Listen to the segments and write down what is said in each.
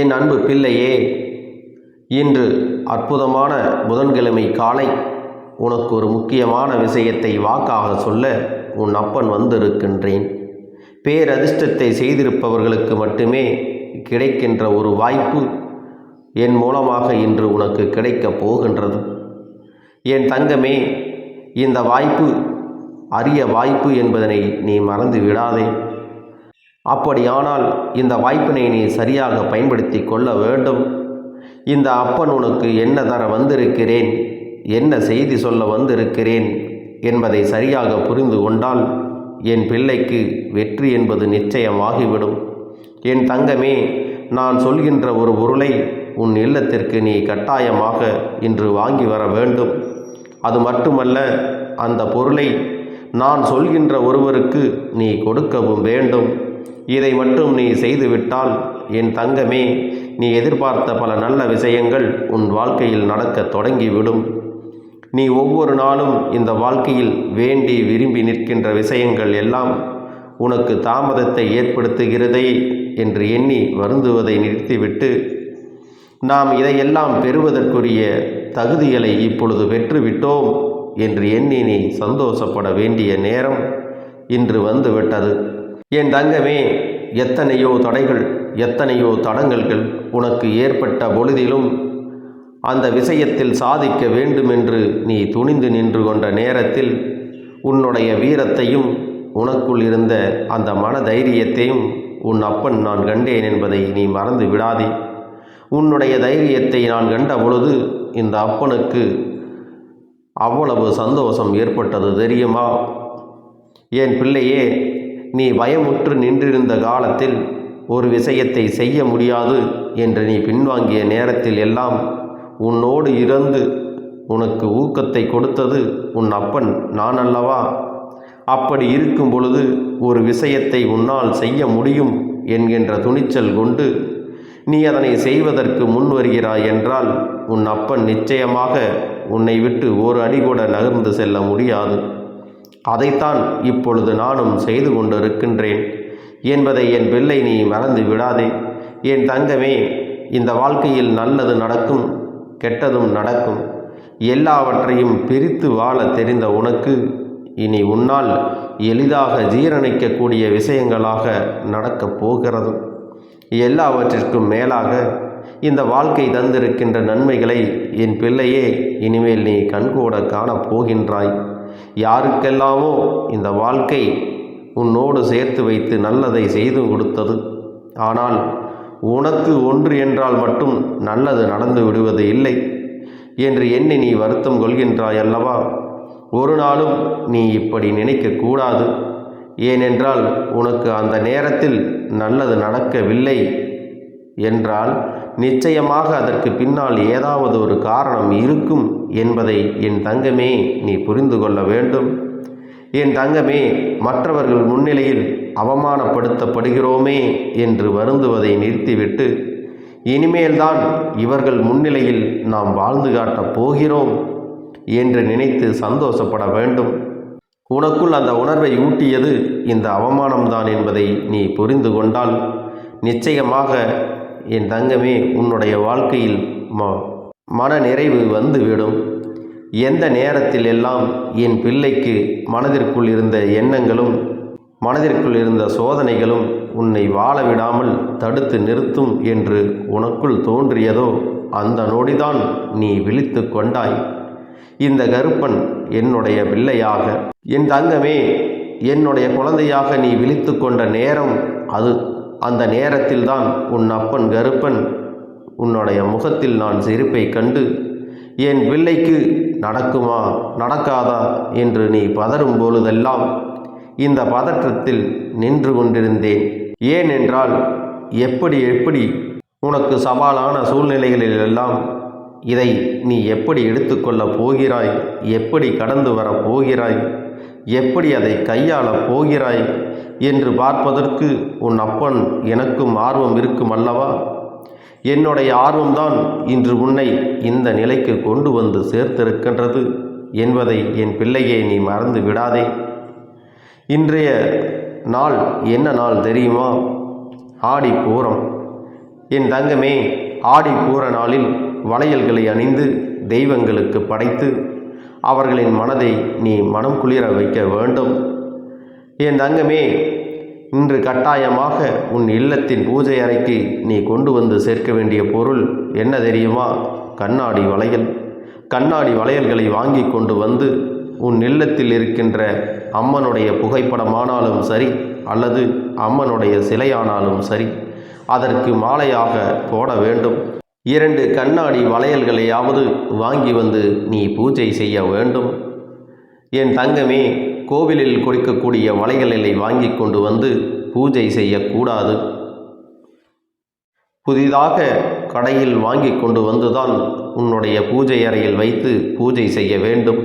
என் அன்பு பிள்ளையே இன்று அற்புதமான புதன்கிழமை காலை உனக்கு ஒரு முக்கியமான விஷயத்தை வாக்காக சொல்ல உன் அப்பன் வந்திருக்கின்றேன். பேரதிர்ஷ்டத்தை செய்திருப்பவர்களுக்கு மட்டுமே கிடைக்கின்ற ஒரு வாய்ப்பு என் மூலமாக இன்று உனக்கு கிடைக்கப் போகின்றது. என் தங்கமே இந்த வாய்ப்பு அரிய வாய்ப்பு என்பதனை நீ மறந்து விடாதே அப்படியானால் இந்த வாய்ப்பினை நீ சரியாக பயன்படுத்தி கொள்ள வேண்டும். இந்த அப்பன் உனக்கு என்ன தர வந்திருக்கிறேன்? என்ன செய்தி சொல்ல வந்திருக்கிறேன்? என்பதை சரியாக புரிந்து கொண்டால் என் பிள்ளைக்கு வெற்றி என்பது நிச்சயமாகிவிடும். என் தங்கமே நான் சொல்கின்ற ஒரு பொருளை உன் இல்லத்திற்கு நீ கட்டாயமாக இன்று வாங்கி வர வேண்டும். அது மட்டுமல்ல அந்த பொருளை நான் சொல்கின்ற ஒருவருக்கு நீ கொடுக்கவும் வேண்டும். இதை மட்டும் நீ செய்துவிட்டால் என் தங்கமே நீ எதிர்பார்த்த பல நல்ல விஷயங்கள் உன் வாழ்க்கையில் நடக்கத் தொடங்கிவிடும். நீ ஒவ்வொரு நாளும் இந்த வாழ்க்கையில் வேண்டி விரும்பி நிற்கின்ற விஷயங்கள் எல்லாம் உனக்கு தாமதத்தை ஏற்படுத்துகிறதே என்று எண்ணி வருந்துவதை நிறுத்திவிட்டு நாம் இதையெல்லாம் பெறுவதற்குரிய தகுதிகளை இப்பொழுது பெற்றுவிட்டோம் என்று எண்ணி நீ சந்தோஷப்பட வேண்டிய நேரம் இன்று வந்துவிட்டது. என் தங்கமே எத்தனையோ தடைகள் எத்தனையோ தடங்கல்கள் உனக்கு ஏற்பட்ட பொழுதிலும் அந்த விஷயத்தில் சாதிக்க வேண்டுமென்று நீ துணிந்து நின்று கொண்ட நேரத்தில் உன்னுடைய வீரத்தையும் உனக்குள் இருந்த அந்த மன தைரியத்தையும் உன் அப்பன் நான் கண்டேன் என்பதை நீ மறந்து விடாதே. உன்னுடைய தைரியத்தை நான் கண்ட பொழுது இந்த அப்பனுக்கு அவ்வளவு சந்தோஷம் ஏற்பட்டது தெரியுமா? என் பிள்ளையே நீ பயமுற்று நின்றிருந்த காலத்தில் ஒரு விஷயத்தை செய்ய முடியாது என்று நீ பின்வாங்கிய நேரத்தில் எல்லாம் உன்னோடு இருந்து உனக்கு ஊக்கத்தை கொடுத்தது உன் அப்பன் நான் அல்லவா? அப்படி இருக்கும் பொழுது ஒரு விஷயத்தை உன்னால் செய்ய முடியும் என்கின்ற துணிச்சல் கொண்டு நீ அதனை செய்வதற்கு முன் வருகிறாய் என்றால் உன் அப்பன் நிச்சயமாக உன்னை விட்டு ஒரு அடி கூட நகர்ந்து செல்ல முடியாது. அதைத்தான் இப்பொழுது நானும் செய்து கொண்டிருக்கின்றேன். என்பதை என் பிள்ளை நீ மறந்து விடாதே. என் தங்கமே இந்த வாழ்க்கையில் நல்லது நடக்கும் கெட்டதும் நடக்கும். எல்லாவற்றையும் பிரித்து வாழ தெரிந்த உனக்கு இனி உன்னால் எளிதாக ஜீரணிக்கக்கூடிய விஷயங்களாக நடக்கப் போகிறது. எல்லாவற்றிற்கும் மேலாக இந்த வாழ்க்கை தந்திருக்கின்ற நன்மைகளை என் பிள்ளையே இனிமேல் நீ கண்கூட காணப் போகின்றாய். யாருக்கெல்லாமோ இந்த வாழ்க்கை உன்னோடு சேர்த்து வைத்து நல்லதை செய்து கொடுத்தது. ஆனால் உனக்கு ஒன்று என்றால் மட்டும் நல்லது நடந்து விடுவது இல்லை. என்று எண்ணி நீ வருத்தம் கொள்கின்றாய் அல்லவா ஒரு நாளும் நீ இப்படி நினைக்கக்கூடாது ஏனென்றால் உனக்கு அந்த நேரத்தில் நல்லது நடக்கவில்லை. என்றால் நிச்சயமாக அதற்கு பின்னால் ஏதாவது ஒரு காரணம் இருக்கும் என்பதை என் தங்கமே நீ புரிந்து கொள்ள வேண்டும். என் தங்கமே மற்றவர்கள் முன்னிலையில் அவமானப்படுத்தப்படுகிறோமே என்று வருந்துவதை நிறுத்திவிட்டு இனிமேல்தான் இவர்கள் முன்னிலையில் நாம் வாழ்ந்து காட்டப் போகிறோம் என்று நினைத்து சந்தோஷப்பட வேண்டும். உனக்குள் அந்த உணர்வை ஊட்டியது இந்த அவமானம்தான் என்பதை நீ புரிந்து கொண்டால் நிச்சயமாக என் தங்கமே உன்னுடைய வாழ்க்கையில் ம மன நிறைவு வந்துவிடும். எந்த நேரத்தில் எல்லாம் என் பிள்ளைக்கு மனதிற்குள் இருந்த எண்ணங்களும் மனதிற்குள் இருந்த சோதனைகளும் உன்னை வாழ விடாமல் தடுத்து நிறுத்தும் என்று உனக்குள் தோன்றியதோ அந்த நொடிதான் நீ விழித்து கொண்டாய். இந்த கருப்பன் என்னுடைய பிள்ளையாக. என் தங்கமே என்னுடைய குழந்தையாக நீ விழித்து கொண்ட நேரம் அது அந்த நேரத்தில்தான் உன் அப்பன் கருப்பன் உன்னுடைய முகத்தில் நான் சிரிப்பை கண்டு என் பிள்ளைக்கு நடக்குமா நடக்காதா? என்று நீ பதறும் பொழுதெல்லாம் இந்த பதற்றத்தில் நின்று கொண்டிருந்தேன். ஏனென்றால் எப்படி எப்படி உனக்கு சவாலான சூழ்நிலைகளிலெல்லாம் இதை நீ எப்படி எடுத்துக்கொள்ளப் போகிறாய் எப்படி கடந்து வரப் போகிறாய் எப்படி அதை கையாளப் போகிறாய்? என்று பார்ப்பதற்கு உன் அப்பன் எனக்கும் ஆர்வம் இருக்கும் அல்லவா? என்னுடைய ஆர்வம்தான் இன்று உன்னை இந்த நிலைக்கு கொண்டு வந்து சேர்த்திருக்கின்றது என்பதை என் பிள்ளையை நீ மறந்து விடாதே. இன்றைய நாள் என்ன நாள் தெரியுமா? ஆடி பூரம். என் தங்கமே ஆடி பூர நாளில் வளையல்களை அணிந்து தெய்வங்களுக்கு படைத்து அவர்களின் மனதை நீ மனம் குளிர வைக்க வேண்டும். என் தங்கமே இன்று கட்டாயமாக உன் இல்லத்தின் பூஜை அறைக்கு நீ கொண்டு வந்து சேர்க்க வேண்டிய பொருள் என்ன தெரியுமா? கண்ணாடி வளையல். கண்ணாடி வளையல்களை வாங்கி கொண்டு வந்து உன் இல்லத்தில் இருக்கின்ற அம்மனுடைய புகைப்படமானாலும் சரி அல்லது அம்மனுடைய சிலையானாலும் சரி அதற்கு மாலையாக போட வேண்டும். இரண்டு கண்ணாடி வளையல்களையாவது வாங்கி வந்து நீ பூஜை செய்ய வேண்டும். என் தங்கமே கோவிலில் கொடுக்கக்கூடிய வளையல்களை வாங்கி கொண்டு வந்து பூஜை செய்யக்கூடாது. புதிதாக கடையில் வாங்கி கொண்டு வந்துதான் உன்னுடைய பூஜை அறையில் வைத்து பூஜை செய்ய வேண்டும்.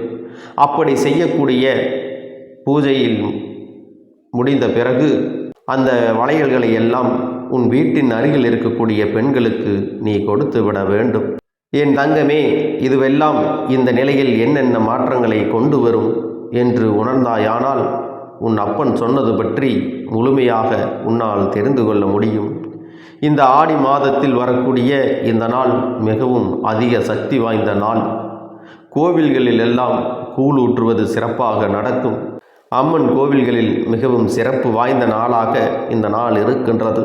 அப்படி செய்யக்கூடிய பூஜையில் முடிந்த பிறகு அந்த வளையல்களை எல்லாம் உன் வீட்டின் அருகில் இருக்கக்கூடிய பெண்களுக்கு நீ கொடுத்து விட வேண்டும். என் தங்கமே இதுவெல்லாம் இந்த நிலையில் என்னென்ன மாற்றங்களை கொண்டு வரும் என்று உணர்ந்தாயானால் உன் அப்பன் சொன்னது பற்றி முழுமையாக உன்னால் தெரிந்து கொள்ள முடியும். இந்த ஆடி மாதத்தில் வரக்கூடிய இந்த நாள் மிகவும் அதிக சக்தி வாய்ந்த நாள். கோவில்களில் எல்லாம் கூழூற்றுவது சிறப்பாக நடக்கும். அம்மன் கோவில்களில் மிகவும் சிறப்பு வாய்ந்த நாளாக இந்த நாள் இருக்கின்றது.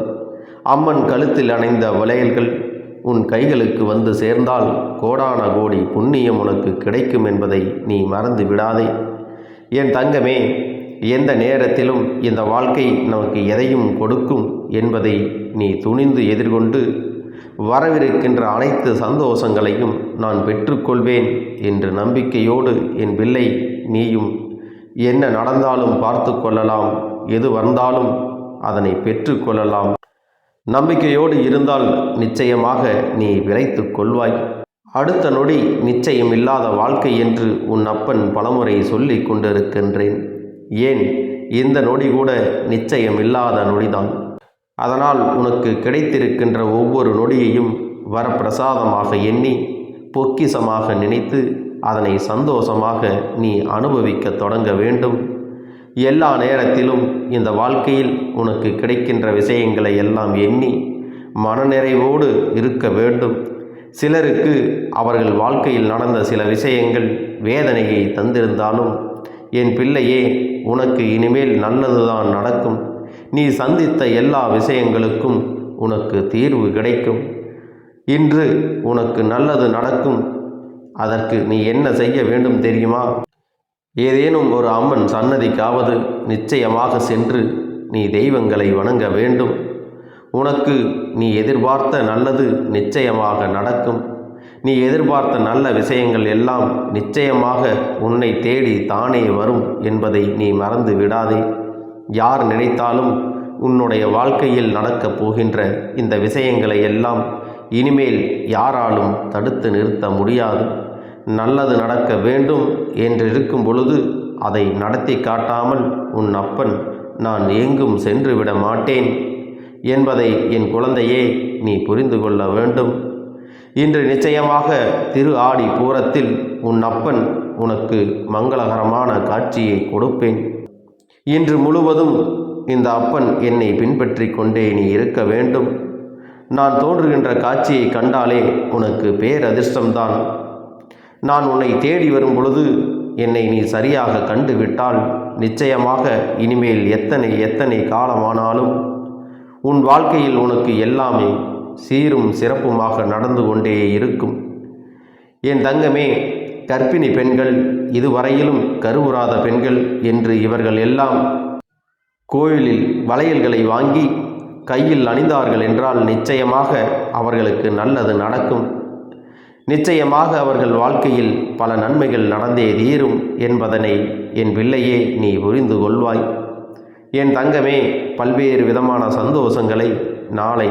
அம்மன் கழுத்தில் அணைந்த வளையல்கள் உன் கைகளுக்கு வந்து சேர்ந்தால் கோடான கோடி புண்ணியம் உனக்கு கிடைக்கும் என்பதை நீ மறந்து விடாதே. என் தங்கமே எந்த நேரத்திலும் இந்த வாழ்க்கை நமக்கு எதையும் கொடுக்கும் என்பதை நீ துணிந்து எதிர்கொண்டு வரவிருக்கின்ற அனைத்து சந்தோஷங்களையும் நான் பெற்றுக்கொள்வேன் என்று நம்பிக்கையோடு என் பிள்ளை நீயும் என்ன நடந்தாலும் பார்த்து கொள்ளலாம் எது வந்தாலும் அதனை பெற்றுக்கொள்ளலாம் நம்பிக்கையோடு இருந்தால் நிச்சயமாக நீ விளைத்து கொள்வாய். அடுத்த நொடி நிச்சயம் இல்லாத வாழ்க்கை என்று உன் அப்பன் பலமுறை சொல்லி கொண்டிருக்கின்றேன். ஏன்? இந்த நொடி கூட நிச்சயம் இல்லாத நொடிதான். அதனால் உனக்கு கிடைத்திருக்கின்ற ஒவ்வொரு நொடியையும் வரப்பிரசாதமாக எண்ணி பொக்கிசமாக நினைத்து அதனை சந்தோஷமாக நீ அனுபவிக்க தொடங்க வேண்டும். எல்லா நேரத்திலும் இந்த வாழ்க்கையில் உனக்கு கிடைக்கின்ற விஷயங்களை எல்லாம் எண்ணி மனநிறைவோடு இருக்க வேண்டும். சிலருக்கு அவர்கள் வாழ்க்கையில் நடந்த சில விஷயங்கள் வேதனையை தந்திருந்தாலும் என் பிள்ளையே உனக்கு இனிமேல் நல்லதுதான் நடக்கும். நீ சந்தித்த எல்லா விஷயங்களுக்கும் உனக்கு தீர்வு கிடைக்கும். இன்று உனக்கு நல்லது நடக்கும். அதற்கு நீ என்ன செய்ய வேண்டும் தெரியுமா? ஏதேனும் ஒரு அம்மன் சன்னதிக்காவது நிச்சயமாக சென்று நீ தெய்வங்களை வணங்க வேண்டும். உனக்கு நீ எதிர்பார்த்த நல்லது நிச்சயமாக நடக்கும். நீ எதிர்பார்த்த நல்ல விஷயங்கள் எல்லாம் நிச்சயமாக உன்னை தேடி தானே வரும் என்பதை நீ மறந்து விடாதே. யார் நினைத்தாலும் உன்னுடைய வாழ்க்கையில் நடக்கப் போகின்ற இந்த விஷயங்களை எல்லாம் இனிமேல் யாராலும் தடுத்து நிறுத்த முடியாது. நல்லது நடக்க வேண்டும் என்று இருக்கும் பொழுது அதை நடத்தி காட்டாமல் உன் அப்பன் நான் எங்கும் சென்று விட மாட்டேன் என்பதை என் குழந்தையே நீ புரிந்து கொள்ள வேண்டும். இன்று நிச்சயமாக திரு ஆடி பூரத்தில் உன் அப்பன் உனக்கு மங்களகரமான காட்சியை கொடுப்பேன். இன்று முழுவதும் இந்த அப்பன் என்னை பின்பற்றி கொண்டே நீ இருக்க வேண்டும். நான் தோன்றுகின்ற காட்சியை கண்டாலே உனக்கு பேரதிர்ஷ்டம்தான். நான் உன்னை தேடி வரும் பொழுது என்னை நீ சரியாக கண்டுவிட்டால் நிச்சயமாக இனிமேல் எத்தனை எத்தனை காலமானாலும் உன் வாழ்க்கையில் உனக்கு எல்லாமே சீரும் சிறப்புமாக நடந்து கொண்டே இருக்கும். என் தங்கமே கர்ப்பிணி பெண்கள் இதுவரையிலும் கருவுறாத பெண்கள் என்று இவர்கள் எல்லாம் கோயிலில் வளையல்களை வாங்கி கையில் அணிந்தார்கள் என்றால் நிச்சயமாக அவர்களுக்கு நல்லது நடக்கும். நிச்சயமாக அவர்கள் வாழ்க்கையில் பல நன்மைகள் நடந்தே தீரும் என்பதனை என் பிள்ளையே நீ புரிந்து கொள்வாய். என் தங்கமே பல்வேறு விதமான சந்தோஷங்களை நாளை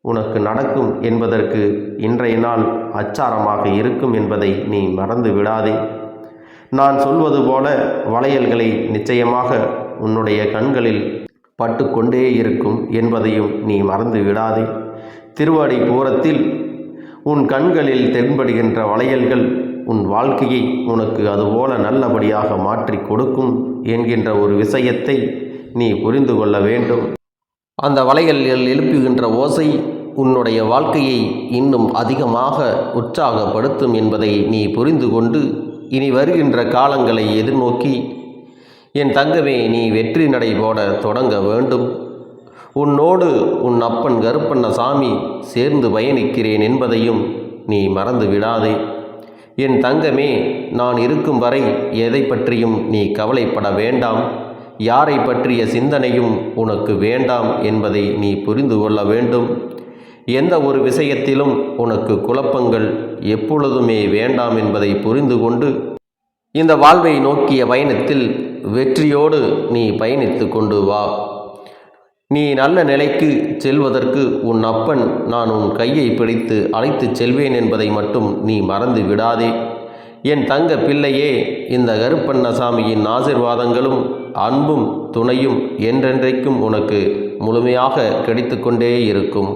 உனக்கு நடக்கும் என்பதற்கு இன்றைய நாள் அச்சாரமாக இருக்கும் என்பதை நீ மறந்து விடாதே. நான் சொல்வது போல வளையல்களை நிச்சயமாக உன்னுடைய கண்களில் பட்டுக்கொண்டே இருக்கும் என்பதையும் நீ மறந்து விடாதே. திருவாடி பூரத்தில் உன் கண்களில் தென்படுகின்ற வளையல்கள் உன் வாழ்க்கையை உனக்கு அதுபோல நல்லபடியாக மாற்றி கொடுக்கும் என்கின்ற ஒரு விஷயத்தை நீ புரிந்து கொள்ள வேண்டும். அந்த வளையல்கள் எழுப்புகின்ற ஓசை உன்னுடைய வாழ்க்கையை இன்னும் அதிகமாக உற்சாகப்படுத்தும் என்பதை நீ புரிந்து கொண்டு இனி வருகின்ற காலங்களை எதிர்நோக்கி என் தங்கமே நீ வெற்றி நடை போட தொடங்க வேண்டும். உன்னோடு உன் அப்பன் கருப்பண்ண சாமி சேர்ந்து பயணிக்கிறேன் என்பதையும் நீ மறந்து விடாதே என் தங்கமே நான் இருக்கும் வரை எதை பற்றியும் நீ கவலைப்பட வேண்டாம். யாரை பற்றிய சிந்தனையும் உனக்கு வேண்டாம் என்பதை நீ புரிந்து கொள்ள வேண்டும். எந்த ஒரு விஷயத்திலும் உனக்கு குழப்பங்கள் எப்பொழுதுமே வேண்டாம் என்பதை புரிந்து கொண்டு இந்த வாழ்வை நோக்கிய பயணத்தில் வெற்றியோடு நீ பயணித்து கொண்டு வா. நீ நல்ல நிலைக்கு செல்வதற்கு உன் அப்பன் நான் உன் கையை பிடித்து அழைத்துச் செல்வேன் என்பதை மட்டும் நீ மறந்து விடாதே. என் தங்க பிள்ளையே இந்த கருப்பண்ணசாமியின் ஆசிர்வாதங்களும் அன்பும் துணையும் என்றென்றைக்கும் உனக்கு முழுமையாக கிடைத்து கொண்டே இருக்கும்.